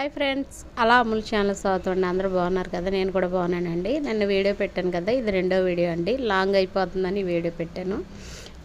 Hi friends అలా Amul channel చదువుతుండే అందరూ బాగున్నారు కదా నేను కూడా బాగున్నానండి. నిన్న వీడియో పెట్టాను కదా ఇది రెండో వీడియో అండి. లాంగ్ అయిపోతుందని వీడియో పెట్టాను.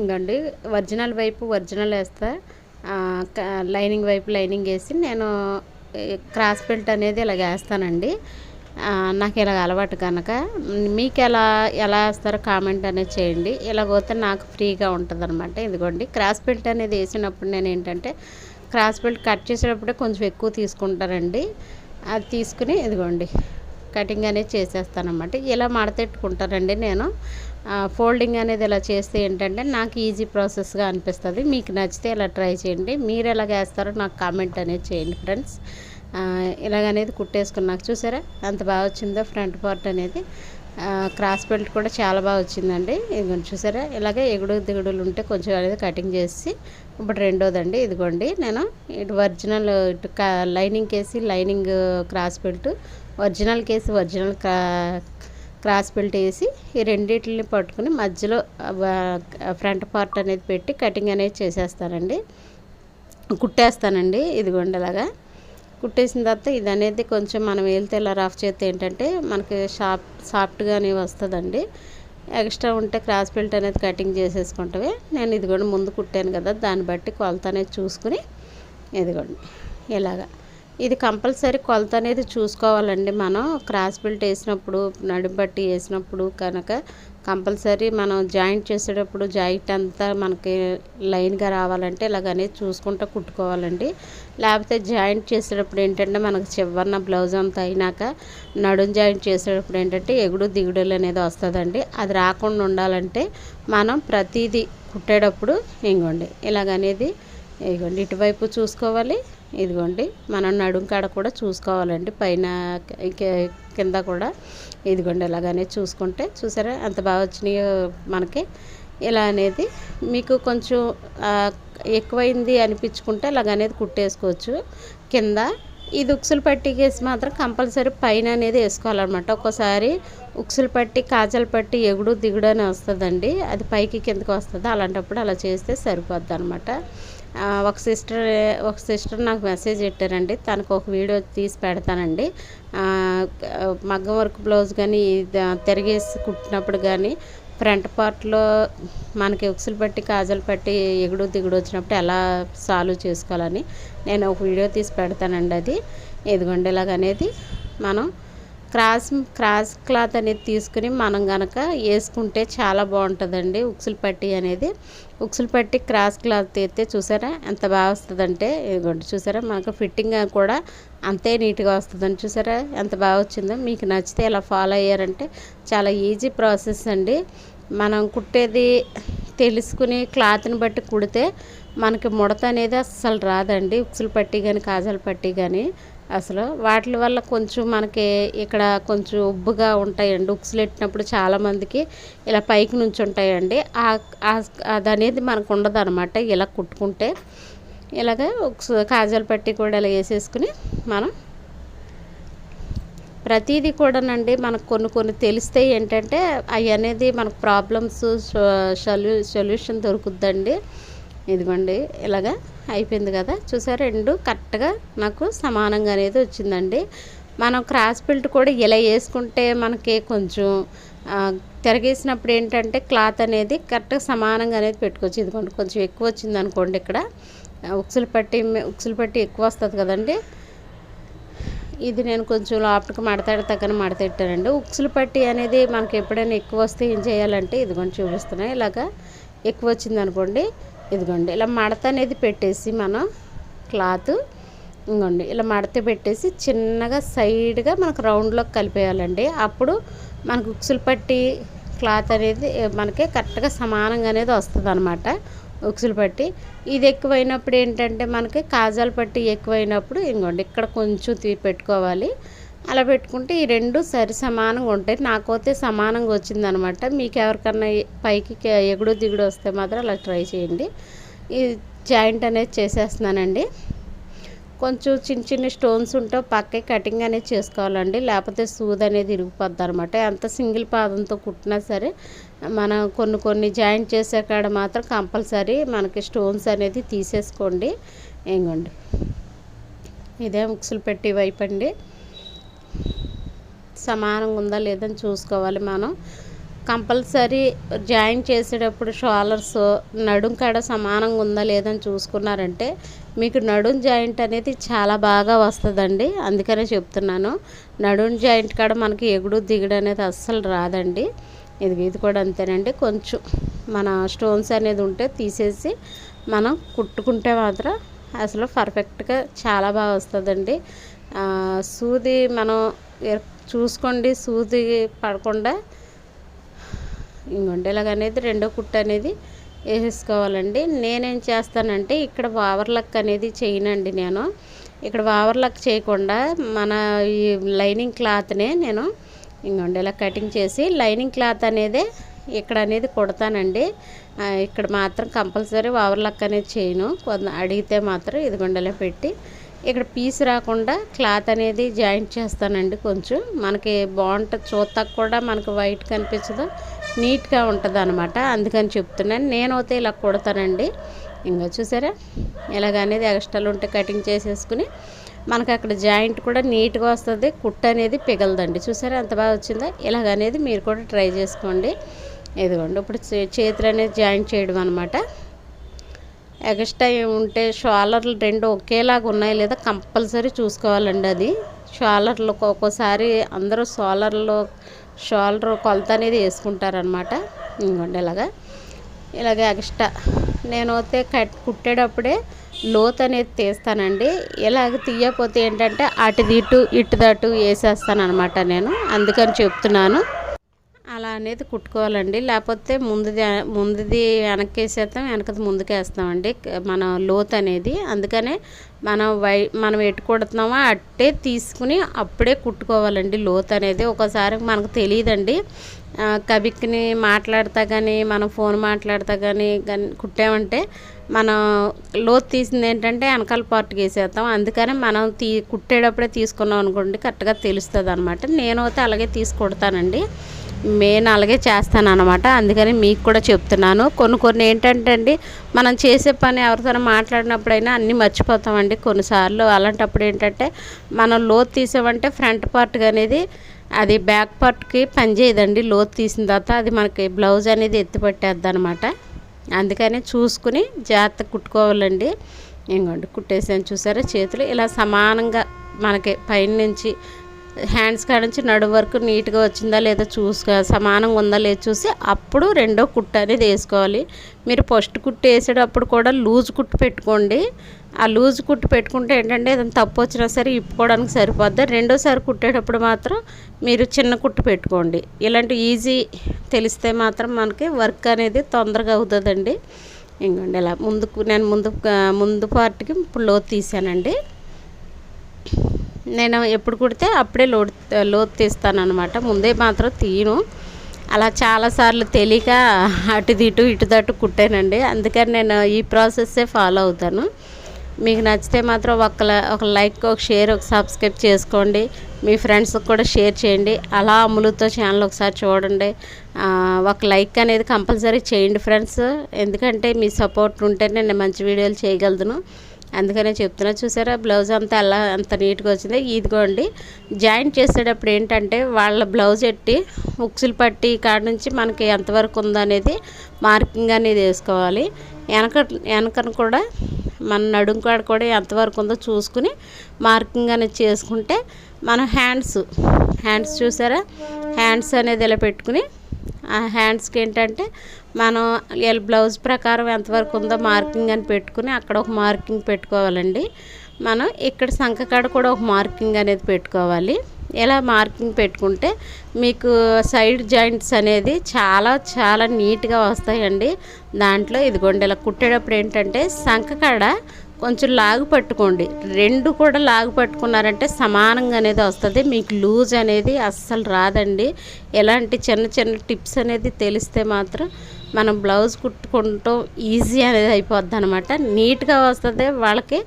ఇంకండి ఒరిజినల్ వైపు ఒరిజినల్ వేస్తా లైనింగ్ వైపు లైనింగ్ వేసి నేను క్రాస్ బెల్ట్ అనేది ఇలా వేస్తానండి. నాకు ఇలాగ అలవాటు కనుక మీకు ఎలా ఎలా వేస్తారో కామెంట్ అనేది చేయండి. ఇలా పోతే నాకు ఫ్రీగా ఉంటుంది అనమాట ఇదిగోండి క్రాస్ బెల్ట్ అనేది వేసినప్పుడు నేను ఏంటంటే క్రాస్ బెల్ట్ కట్ చేసేటప్పుడే కొంచెం ఎక్కువ తీసుకుంటారండి. అది తీసుకుని ఇదిగోండి కటింగ్ అనేది చేసేస్తానమాట ఇలా మడతెట్టుకుంటానండి నేను. ఫోల్డింగ్ అనేది ఇలా చేస్తే ఏంటంటే నాకు ఈజీ ప్రాసెస్గా అనిపిస్తుంది. మీకు నచ్చితే ఇలా ట్రై చేయండి. మీరు ఎలా వేస్తారో నాకు కామెంట్ అనేది చేయండి ఫ్రెండ్స్. ఇలాగనేది కుట్టేసుకున్నాక చూసారా? అంత బాగా వచ్చిందో ఫ్రంట్ పార్ట్ అనేది. క్రాస్ బెల్ట్ కూడా చాలా బాగా వచ్చిందండి. ఇదిగోండి చూసారా? ఇలాగే ఎగుడు దిగుడులు ఉంటే కొంచెం అనేది కటింగ్ చేసి ఇప్పుడు రెండోదండి. ఇదిగోండి నేను ఇటు ఒరిజినల్ ఇటు క- లైనింగ్ కేసి లైనింగ్ క్రాస్ బెల్ట్ ఒరిజినల్ కేసి ఒరిజినల్ క్రా క్రాస్ బెల్ట్ వేసి ఈ రెండింటిని పట్టుకుని మధ్యలో ఫ్రంట్ పార్ట్ అనేది పెట్టి కటింగ్ అనేది చేసేస్తానండి. కుట్టేస్తానండి. ఇదిగోండి అలాగా. కుట్టేసిన తర్వాత ఇది అనేది కొంచెం మనం వెళ్తే ఇలా రఫ్ చేస్తే ఏంటంటే మనకి షాప్ సాఫ్ట్గానే వస్తుందండి. ఎక్స్ట్రా ఉంటే క్రాస్ బెల్ట్ అనేది కటింగ్ చేసేసుకుంటే నేను ఇది కూడా ముందు కుట్టాను కదా దాన్ని బట్టి కొలత అనేది చూసుకుని ఇదిగోండి ఇలాగా. ఇది కంపల్సరీ కొలత అనేది చూసుకోవాలండి మనం. క్రాస్ బెల్ట్ వేసినప్పుడు నడుం బట్టి వేసినప్పుడు కనుక కంపల్సరీ మనం జాయింట్ చేసేటప్పుడు జాయింట్ అంతా మనకి లైన్గా రావాలంటే ఇలాగ అనేది చూసుకుంటూ కుట్టుకోవాలండి. లేకపోతే జాయింట్ చేసేటప్పుడు ఏంటంటే మనకు చివరిన బ్లౌజ్ అంతా అయినాక నడుం జాయింట్ చేసేటప్పుడు ఏంటంటే ఎగుడు దిగుడులు అనేది వస్తుందండి. అది రాకుండా ఉండాలంటే మనం ప్రతిదీ కుట్టేటప్పుడు ఇంకోండి ఇలాగనేది ఇదిగోండి ఇటువైపు చూసుకోవాలి ఇదిగోండి మనం నడుం కాడ కూడా చూసుకోవాలండి. పైన కింద కూడా ఇదిగోండి ఇలాగనే చూసుకుంటే చూసారా? ఎంత బాగా వచ్చినాయో మనకి. ఇలా అనేది మీకు కొంచెం ఎక్కువైంది అనిపించుకుంటే ఇలాగనేది కుట్టేసుకోవచ్చు. కింద ఇది ఉక్సులు పట్టికేసి మాత్రం కంపల్సరీ పైన అనేది వేసుకోవాలన్నమాట. ఒక్కోసారి ఉక్సులు పట్టి కాజల్ పట్టి ఎగుడు దిగుడు అని వస్తుందండి. అది పైకి కిందకి వస్తుంది. అలాంటప్పుడు అలా చేస్తే సరిపోద్ది అనమాట ఒక సిస్టర్ ఒక సిస్టర్ నాకు మెసేజ్ పెట్టారండి. తనకు ఒక వీడియో తీసి పెడతానండి. మగ్గం వర్క్ బ్లౌజ్ కానీ తిరిగేసి కుట్టినప్పుడు కానీ ఫ్రంట్ పార్ట్లో మనకి ఉక్సులు పట్టి కాజలు పట్టి ఎగుడు దిగుడు వచ్చినప్పుడు ఎలా సాల్వ్ చేసుకోవాలని నేను ఒక వీడియో తీసి పెడతానండి అది. ఇదిగోండి ఇలాగ అనేది మనం క్రాస్ క్రాస్ క్లాత్ అనేది తీసుకుని మనం గనక వేసుకుంటే చాలా బాగుంటుందండి. ఉక్సులు పట్టి అనేది. ఉక్సులు పట్టి క్రాస్ క్లాత్ అయితే చూసారా? ఎంత బాగా వస్తుందంటే ఇదిగోండి చూసారా? మనకు ఫిట్టింగ్ కూడా అంతే నీట్గా వస్తుందని చూసారా? ఎంత బాగా వచ్చిందో. మీకు నచ్చితే ఇలా ఫాలో అయ్యారంటే చాలా ఈజీ ప్రాసెస్ అండి. మనం కుట్టేది తెలుసుకుని క్లాత్ని బట్టి కుడితే మనకి ముడత అనేది అస్సలు రాదండి. ఉక్సులు పట్టి కానీ కాజాలు పట్టి కానీ అసలు వాటి వల్ల కొంచెం మనకి ఇక్కడ కొంచెం ఉబ్బుగా ఉంటాయండి. ఉక్సులెట్టినప్పుడు చాలామందికి ఇలా పైకి నుంచి ఉంటాయండి. అది అనేది మనకు ఉండదు అనమాట ఇలా కుట్టుకుంటే ఇలాగ ఉక్సు కాజాలు పట్టి కూడా ఇలా వేసేసుకుని మనం ప్రతిదీ కూడానండి మనకు కొన్ని కొన్ని తెలిస్తే ఏంటంటే అవి అనేది మనకు ప్రాబ్లమ్స్ సొల్యూ సొల్యూషన్ దొరుకుద్దండి. ఇదిగోండి ఇలాగా అయిపోయింది కదా. చూసారా? రెండు కరెక్ట్గా నాకు సమానంగా అనేది వచ్చిందండి. మనం క్రాస్ బెల్ట్ కూడా ఇలా వేసుకుంటే మనకి కొంచెం తిరగేసినప్పుడు ఏంటంటే క్లాత్ అనేది కరెక్ట్గా సమానంగా అనేది పెట్టుకోవచ్చు. ఇదిగోండి కొంచెం ఎక్కువ వచ్చింది అనుకోండి ఇక్కడ. ఉక్సులు పట్టి ఉక్సులు పట్టి ఎక్కువ వస్తుంది కదండి. ఇది నేను కొంచెం లోపలికి మడతెడతాకని మడతెట్టానండి ఉక్సులు పట్టి అనేది మనకి ఎప్పుడైనా ఎక్కువ వస్తే ఏం చేయాలంటే ఇదిగోండి చూపిస్తున్నాయి. ఇలాగా ఎక్కువ వచ్చింది అనుకోండి ఇదిగోండి ఇలా మడత అనేది పెట్టేసి మనం క్లాత్ ఇంకోండి ఇలా మడత పెట్టేసి చిన్నగా సైడ్గా మనకు రౌండ్లోకి కలిపేయాలండి. అప్పుడు మనకు ఉక్సులు పట్టి క్లాత్ అనేది మనకి కరెక్ట్గా సమానంగా అనేది వస్తుంది అనమాట ఉక్సులు పట్టి. ఇది ఎక్కువైనప్పుడు ఏంటంటే మనకి కాజాలు పట్టి ఎక్కువైనప్పుడు ఇంకోండి ఇక్కడ కొంచెం తీ పెట్టుకోవాలి. అలా పెట్టుకుంటే ఈ రెండు సరి సమానంగా ఉంటాయి. నాకైతే సమానంగా వచ్చిందనమాట. మీకు ఎవరికన్నా పైకి ఎగుడు దిగుడు వస్తే మాత్రం అలా ట్రై చేయండి. ఈ జాయింట్ అనేది చేసేస్తున్నానండి. కొంచెం చిన్న చిన్న స్టోన్స్ ఉంటే పక్కకి కటింగ్ అనేది చేసుకోవాలండి. లేకపోతే సూద్ అనేది ఇరిగిపోద్ది అనమాట ఎంత సింగిల్ పాదంతో కుట్టినా సరే మనం కొన్ని కొన్ని జాయింట్ చేసే కాడ మాత్రం కంపల్సరీ మనకి స్టోన్స్ అనేది తీసేసుకోండి. ఏంగోండి ఇదే ముక్సులు పెట్టి వైపండి. అండి సమానంగా ఉందా లేదని చూసుకోవాలి మనం. కంపల్సరీ జాయిన్ చేసేటప్పుడు షోలర్స్ నడుం కాడ సమానంగా ఉందా లేదని చూసుకున్నారంటే మీకు నడుం జాయింట్ అనేది చాలా బాగా వస్తుందండి. అందుకనే చెప్తున్నాను. నడుం జాయింట్ కాడ మనకి ఎగుడు దిగుడు అనేది అస్సలు రాదండి. ఇది ఇది కూడా అంతేనండి. కొంచెం మన స్టోన్స్ అనేది ఉంటే తీసేసి మనం కుట్టుకుంటే మాత్రం అసలు పర్ఫెక్ట్గా చాలా బాగా వస్తుందండి. సూది మనం చూసుకోండి సూది పడకుండా. ఇంకొండేలాగా అనేది రెండో కుట్టు అనేది వేసేసుకోవాలండి. నేనేం చేస్తానంటే ఇక్కడ వావర్లక్ అనేది చేయనండి నేను. ఇక్కడ వావర్లక్ చేయకుండా మన ఈ లైనింగ్ క్లాత్నే నేను ఇంకొండేలా కటింగ్ చేసి లైనింగ్ క్లాత్ అనేది ఇక్కడ అనేది కుడతానండి. ఇక్కడ మాత్రం కంపల్సరీ ఓవర్లక్ అనేది చేయను. కొంత అడిగితే మాత్రం ఇదిగొండలో పెట్టి ఇక్కడ పీస్ రాకుండా క్లాత్ అనేది జాయింట్ చేస్తానండి కొంచెం. మనకి బాగుంటుంది. చూస్తాక కూడా మనకు వైట్ కనిపించదు. నీట్గా ఉంటుంది అనమాట అందుకని చెప్తున్నాను. నేనైతే ఇలా కుడతానండి. ఇంకా చూసారా? ఇలాగనేది ఎక్స్ట్రాలు ఉంటే కటింగ్ చేసేసుకుని మనకు అక్కడ జాయింట్ కూడా నీట్గా వస్తుంది. కుట్ట అనేది పిగలదండి. చూసారా? ఎంత బాగా వచ్చిందో? ఇలాగనేది మీరు కూడా ట్రై చేసుకోండి. ఇదిగోండి. ఇప్పుడు చేతులు అనేది జాయింట్ చేయడం అనమాట ఎక్స్ట్రా ఉంటే షోలర్లు రెండు ఒకేలాగా ఉన్నాయి లేదా కంపల్సరీ చూసుకోవాలండి అది. షోలర్లు ఒక్కోసారి అందరూ షోలర్లో షోల్డర్ కొలత అనేది వేసుకుంటారనమాట ఇంకోండి ఇలాగా. ఇలాగ ఎక్స్ట్రా నేను అయితే కట్ కుట్టేటప్పుడే లోత్ అనేది తీస్తానండి. ఇలాగ తీయకపోతే ఏంటంటే అటు ఇటు ఇటు దటు వేసేస్తాను అనమాట నేను. అందుకని చెప్తున్నాను. అలా అనేది కుట్టుకోవాలండి. లేకపోతే ముందుది ముందుది వెనక్కి వేసేస్తాం వెనకది ముందుకు వేస్తామండి మన లోత్ అనేది. అందుకనే మనం వై మనం ఎటు కుడుతున్నామో అట్టే తీసుకుని అప్పుడే కుట్టుకోవాలండి లోత్ అనేది. ఒకసారి మనకు తెలియదండి. కబిక్ని మాట్లాడతా కానీ మనం ఫోన్ మాట్లాడతా కానీ కానీ కుట్టామంటే మనం లోత్ తీసింది ఏంటంటే వెనకాల పార్ట్ వేసేస్తాం అందుకని మనం తీ కుట్టేటప్పుడే తీసుకున్నాం అనుకోండి కరెక్ట్గా తెలుస్తుంది అనమాట నేను అయితే అలాగే తీసుకుడతానండి మెయిన్ అలాగే చేస్తాను అనమాట అందుకని మీకు కూడా చెప్తున్నాను. కొన్ని కొన్ని ఏంటంటే అండి మనం చేసే పని ఎవరితోనో మాట్లాడినప్పుడైనా అన్నీ మర్చిపోతామండి కొన్నిసార్లు. అలాంటప్పుడు ఏంటంటే మనం లోతు తీసామంటే ఫ్రంట్ పార్ట్ అనేది అది బ్యాక్ పార్ట్కి పనిచేయదండి లోతు తీసిన తర్వాత అది మనకి బ్లౌజ్ అనేది ఎత్తిపెట్టేద్ది అనమాట అందుకని చూసుకుని జాగ్రత్త కుట్టుకోవాలండి. ఇంకోండి కుట్టేసాను చూసారా? చేతులు ఇలా సమానంగా మనకి పైన నుంచి హ్యాండ్స్ కాడ నుంచి నడుము వరకు నీట్గా వచ్చిందా లేదా చూసుకో సమానంగా ఉందా లేదా చూసి అప్పుడు రెండో కుట్టు అనేది వేసుకోవాలి. మీరు ఫస్ట్ కుట్టు వేసేటప్పుడు కూడా లూజ్ కుట్టు పెట్టుకోండి. ఆ లూజ్ కుట్టు పెట్టుకుంటే ఏంటంటే ఏదైనా తప్పు వచ్చినా సరే ఇప్పుకోవడానికి సరిపోద్ది. రెండోసారి కుట్టేటప్పుడు మాత్రం మీరు చిన్న కుట్టు పెట్టుకోండి. ఇలాంటి ఈజీ తెలిస్తే మాత్రం మనకి వర్క్ అనేది తొందరగా అవుతుందండి. ఇంకోండి ఇలా ముందుకు నేను ముందు ముందు పార్ట్కి ఇప్పుడు లోతు తీసానండి. నేను ఎప్పుడు కుడితే అప్పుడే లోడ్ లోతు తీస్తాను అనమాట ముందే మాత్రం తీయను. అలా చాలాసార్లు తెలియక అటు ఇటు ఇటు తట్టు కుట్టానండి. అందుకని నేను ఈ ప్రాసెస్సే ఫాలో అవుతాను. మీకు నచ్చితే మాత్రం ఒక ఒక లైక్ ఒక షేర్ ఒక సబ్స్క్రైబ్ చేసుకోండి. మీ ఫ్రెండ్స్కి కూడా షేర్ చేయండి. అలా అమ్ములతో ఛానల్ ఒకసారి చూడండి. ఒక లైక్ అనేది కంపల్సరీ చేయండి ఫ్రెండ్స్. ఎందుకంటే మీ సపోర్ట్ ఉంటేనే నేను మంచి వీడియోలు చేయగలను. అందుకనే చెప్తున్నా చూసారా? బ్లౌజ్ అంతా అలా అంత నీట్గా వచ్చింది. ఇదిగోండి జాయింట్ చేసేటప్పుడు ఏంటంటే వాళ్ళ బ్లౌజ్ ఎట్టి ఉక్సులు పట్టి కాడ నుంచి మనకి ఎంతవరకు ఉందనేది మార్కింగ్ అనేది వేసుకోవాలి. వెనక వెనకను కూడా మన నడుం కాడ కూడా ఎంతవరకు ఉందో చూసుకుని మార్కింగ్ అనేది చేసుకుంటే మన హ్యాండ్స్ హ్యాండ్స్ చూసారా? హ్యాండ్స్ అనేది ఇలా పెట్టుకుని ఆ హ్యాండ్స్కి ఏంటంటే మనం ఎల్ బ్లౌజ్ ప్రకారం ఎంతవరకు ఉందో మార్కింగ్ అని పెట్టుకుని అక్కడ ఒక మార్కింగ్ పెట్టుకోవాలండి. మనం ఇక్కడ సంఖకాడ కూడా ఒక మార్కింగ్ అనేది పెట్టుకోవాలి. ఇలా మార్కింగ్ పెట్టుకుంటే మీకు సైడ్ జాయింట్స్ అనేది చాలా చాలా నీట్గా వస్తాయండి. దాంట్లో ఇదిగోండి ఇలా కుట్టేటప్పుడు ఏంటంటే సంఖకాడ కొంచెం లాగు పట్టుకోండి. రెండు కూడా లాగు పట్టుకున్నారంటే సమానంగా అనేది వస్తుంది. మీకు లూజ్ అనేది అస్సలు రాదండి. ఎలాంటి చిన్న చిన్న టిప్స్ అనేది తెలిస్తే మాత్రం మనం బ్లౌజ్ కుట్టుకుంటూ ఈజీ అనేది అయిపోద్ది అనమాట నీట్గా వస్తుంది వాళ్ళకి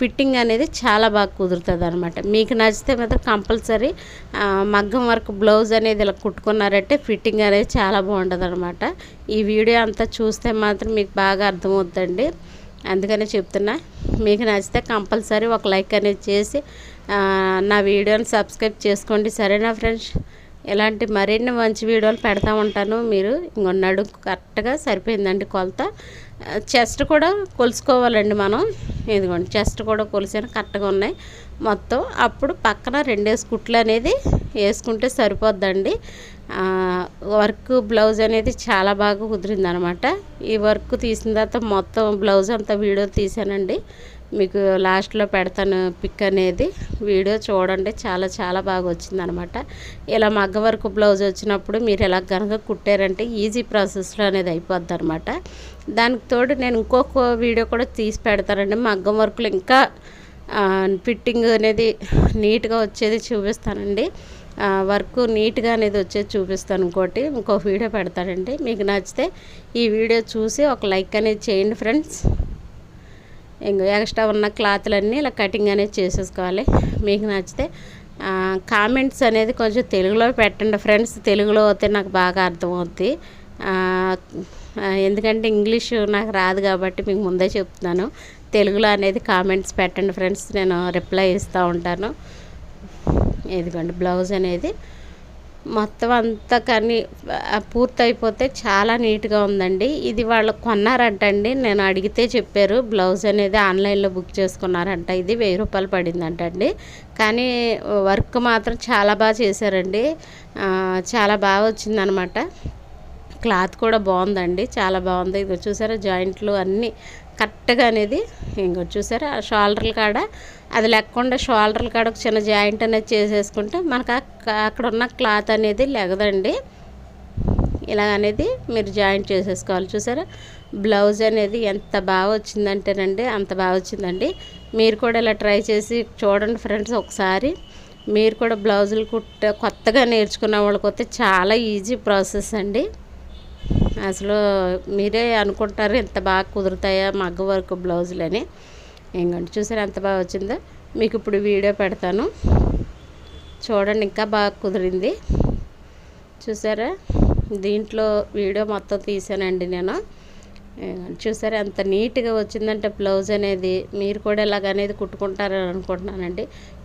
ఫిట్టింగ్ అనేది చాలా బాగా కుదురుతుంది అనమాట మీకు నచ్చితే మాత్రం కంపల్సరీ మగ్గం వర్క్ బ్లౌజ్ అనేది ఇలా కుట్టుకున్నారంటే ఫిట్టింగ్ అనేది చాలా బాగుంటుంది అనమాట ఈ వీడియో అంతా చూస్తే మాత్రం మీకు బాగా అర్థమవుతుందండి అందుకనే చెప్తున్నా మీకు నచ్చితే కంపల్సరీ ఒక లైక్ అనేది చేసి నా వీడియోని సబ్స్క్రైబ్ చేసుకోండి. సరేనా ఫ్రెండ్స్? ఇలాంటి మరిన్ని మంచి వీడియోలు పెడతా ఉంటాను. మీరు ఇంకొన్నాడు కరెక్ట్గా సరిపోయిందండి కొలత. చెస్ట్ కూడా కొలుసుకోవాలండి మనం. ఇదిగోండి చెస్ట్ కూడా కొలిసాను కరెక్ట్గా ఉన్నాయి. మొత్తం అప్పుడు పక్కన రెండేసి కుట్లు అనేది వేసుకుంటే సరిపోద్దండి. వర్క్ బ్లౌజ్ అనేది చాలా బాగా కుదిరింది అనమాట ఈ వర్క్ తీసిన తర్వాత మొత్తం బ్లౌజ్ అంతా వీడియో తీసానండి మీకు లాస్ట్లో పెడతాను పిక్ అనేది. వీడియో చూడండి చాలా చాలా బాగా వచ్చింది అనమాట ఇలా మగ్గ వర్క్ బ్లౌజ్ వచ్చినప్పుడు మీరు ఇలా కనుక కుట్టారంటే ఈజీ ప్రాసెస్లో అనేది అయిపోద్ది అనమాట దానికి తోడు నేను ఇంకొక వీడియో కూడా తీసి పెడతానండి. మగ్గం వర్కులు ఇంకా ఫిట్టింగ్ అనేది నీట్గా వచ్చేది చూపిస్తానండి. వర్క్ నీట్గా అనేది వచ్చేది చూపిస్తాను ఇంకోటి. ఇంకో వీడియో పెడతానండి. మీకు నచ్చితే ఈ వీడియో చూసి ఒక లైక్ అనేది చేయండి ఫ్రెండ్స్. ఇంకా ఎక్స్ట్రా ఉన్న క్లాత్లన్నీ ఇలా కటింగ్ అనేది చేసేసుకోవాలి. మీకు నచ్చితే కామెంట్స్ అనేది కొంచెం తెలుగులో పెట్టండి ఫ్రెండ్స్. తెలుగులో అయితే నాకు బాగా అర్థమవుద్ది. ఎందుకంటే ఇంగ్లీష్ నాకు రాదు కాబట్టి మీకు ముందే చెప్తున్నాను. తెలుగులో అనేది కామెంట్స్ పెట్టండి ఫ్రెండ్స్. నేను రిప్లై ఇస్తూ ఉంటాను. ఇదిగోండి బ్లౌజ్ అనేది మొత్తం అంతా కానీ పూర్తయిపోతే చాలా నీట్గా ఉందండి. ఇది వాళ్ళు కొన్నారంటండి నేను అడిగితే చెప్పారు బ్లౌజ్ అనేది ఆన్లైన్లో బుక్ చేసుకున్నారంట. ఇది వెయ్యి రూపాయలు పడిందంటండి కానీ వర్క్ మాత్రం చాలా బాగా చేశారండి. చాలా బాగా వచ్చిందనమాట. క్లాత్ కూడా బాగుందండి. చాలా బాగుంది. ఇది చూసారా జాయింట్లు అన్నీ కరెక్ట్గా అనేది. ఇంకో చూసారా షోల్డర్లు కాడ అది లేకుండా షోల్డర్ల కాడ ఒక చిన్న జాయింట్ అనేది చేసేసుకుంటే మనకు అక్కడ ఉన్న క్లాత్ అనేది లెగదండి. ఇలా అనేది మీరు జాయింట్ చేసేసుకోవాలి. చూసారా? బ్లౌజ్ అనేది ఎంత బాగా వచ్చిందంటేనండి అంత బాగా వచ్చిందండి. మీరు కూడా ఇలా ట్రై చేసి చూడండి ఫ్రెండ్స్ ఒకసారి. మీరు కూడా బ్లౌజులు కుట్ట కొత్తగా నేర్చుకున్న వాళ్ళకి చాలా ఈజీ ప్రాసెస్ అండి. అసలు మీరే అనుకుంటారు ఎంత బాగా కుదురుతాయా మగ్గ వర్క్ బ్లౌజులని. ఏంటంటే చూసారు ఎంత బాగా వచ్చిందో? మీకు ఇప్పుడు వీడియో పెడతాను. చూడండి ఇంకా బాగా కుదిరింది. చూసారా? దీంట్లో వీడియో మొత్తం తీసానండి నేను. చూసారా ఎంత నీట్గా వచ్చిందంటే బ్లౌజ్ అనేది. మీరు కూడా ఇలాగనేది కుట్టుకుంటారని అనుకుంటున్నానండి.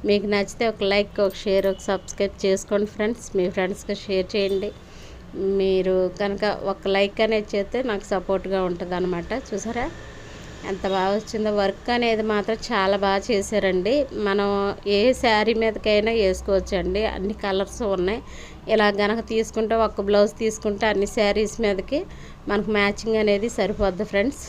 మీకు నచ్చితే ఒక లైక్ ఒక షేర్ ఒక సబ్స్క్రైబ్ చేసుకోండి ఫ్రెండ్స్. మీ ఫ్రెండ్స్కి షేర్ చేయండి. మీరు కనుక ఒక లైక్ అనేది చేస్తే నాకు సపోర్ట్గా ఉంటుంది అనమాట చూసారా? ఎంత బాగా వచ్చిందో. వర్క్ అనేది మాత్రం చాలా బాగా చేశారండి. మనం ఏ శారీ మీదకైనా వేసుకోవచ్చండి. అన్ని కలర్స్ ఉన్నాయి. ఇలా గనక తీసుకుంటే ఒక బ్లౌజ్ తీసుకుంటే అన్ని శారీస్ మీదకి మనకు మ్యాచింగ్ అనేది సరిపోద్ది ఫ్రెండ్స్.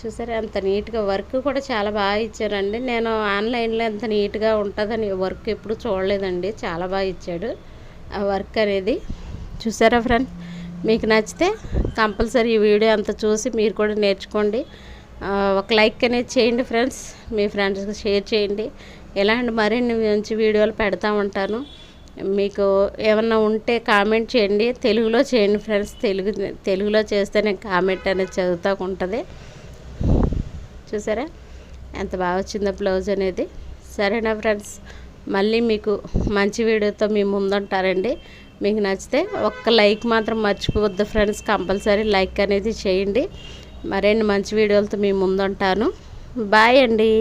చూసారా ఎంత నీట్గా వర్క్ కూడా చాలా బాగా ఇచ్చారండి. నేను ఆన్లైన్లో ఎంత నీట్గా ఉంటుందని వర్క్ ఎప్పుడు చూడలేదండి. చాలా బాగా ఇచ్చాడు. ఆ వర్క్ అనేది. చూసారా ఫ్రెండ్స్? మీకు నచ్చితే కంపల్సరీ ఈ వీడియో అంతా చూసి మీరు కూడా నేర్చుకోండి. ఒక లైక్ అనేది చేయండి ఫ్రెండ్స్. మీ ఫ్రెండ్స్కి షేర్ చేయండి. ఇలాంటి మరిన్ని మంచి వీడియోలు పెడతా ఉంటాను. మీకు ఏమన్నా ఉంటే కామెంట్ చేయండి. తెలుగులో చేయండి ఫ్రెండ్స్. తెలుగు తెలుగులో చేస్తే నేను కామెంట్ అనేది చదువుతూ ఉంటుంది. చూసారా? ఎంత బాగా వచ్చిందో బ్లౌజ్ అనేది. సరేనా ఫ్రెండ్స్? మళ్ళీ మీకు మంచి వీడియోతో మీ ముందుంటారండి మీకు నచ్చితే ఒక్క లైక్ మాత్రం మర్చిపోవద్దు ఫ్రెండ్స్. కంపల్సరీ లైక్ అనేది చేయండి. మరిన్ని మంచి వీడియోలతో మీ ముందుంటాను. బాయ్ అండి.